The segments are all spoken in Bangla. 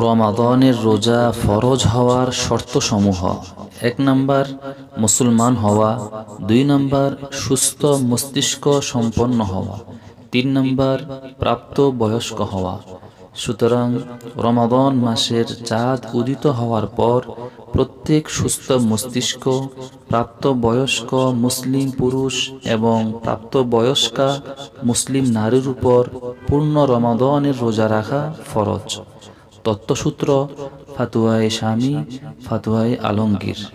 রমাদনের রোজা ফরজ হওয়ার শর্তসমূহ। এক নম্বর, মুসলমান হওয়া। দুই নম্বর, সুস্থ মস্তিষ্ক সম্পন্ন হওয়া। তিন নম্বর, প্রাপ্ত বয়স্ক হওয়া। সুতরাং রমাদন মাসের চাঁদ উদিত হওয়ার পর প্রত্যেক সুস্থ মস্তিষ্ক প্রাপ্তবয়স্ক মুসলিম পুরুষ এবং প্রাপ্তবয়স্কা মুসলিম নারীর উপর পূর্ণ রমাদনের রোজা রাখা ফরজ। তত্ত্বসূত্র, ফাতুয়ায় স্বামী, ফাতুয়ায় আলমগীর।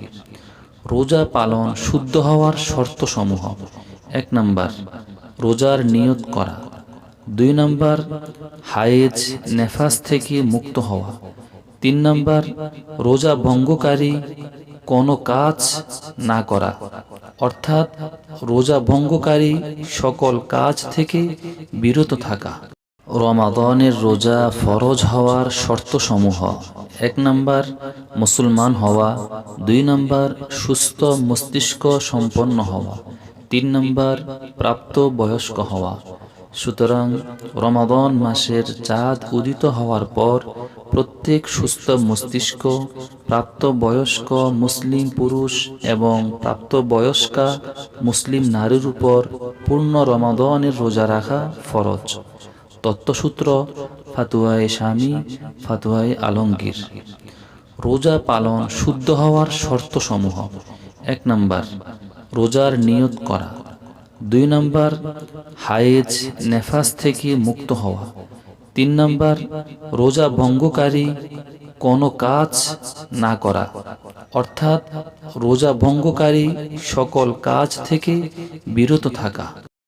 রোজা পালন শুদ্ধ হওয়ার শর্তসমূহ। এক নম্বর, রোজার নিয়ত করা। দুই নম্বর, হায়েজ, নেফাস থেকে মুক্ত হওয়া। তিন নম্বর, রোজা ভঙ্গকারী কোনো কাজ না করা। অর্থাৎ, রোজা ভঙ্গকারী সকল কাজ থেকে বিরত থাকা। রমাদনের রোজা ফরজ হওয়ার শর্তসমূহ। এক নম্বর, মুসলমান হওয়া। দুই নম্বর, সুস্থ মস্তিষ্ক সম্পন্ন হওয়া। তিন নম্বর, প্রাপ্ত বয়স্ক হওয়া। সুতরাং রমাদন মাসের চাঁদ উদিত হওয়ার পর প্রত্যেক সুস্থ মস্তিষ্ক প্রাপ্তবয়স্ক মুসলিম পুরুষ এবং প্রাপ্তবয়স্কা মুসলিম নারীর উপর পূর্ণ রমাদনের রোজা রাখা ফরজ। তত্ত্বসূত্র, ফাতুয়ায় স্বামী ফাতুয়ায় আলমগীর। রোজা পালন শুদ্ধ হওয়ার শর্তসমূহ। এক নম্বর, রোজার নিয়ত করা। দুই নম্বর, হায়েজ, নেফাস থেকে মুক্ত হওয়া। তিন নম্বর, রোজা ভঙ্গকারী, কোনো কাজ না করা। অর্থাৎ, রোজা ভঙ্গকারী সকল কাজ থেকে বিরত থাকা।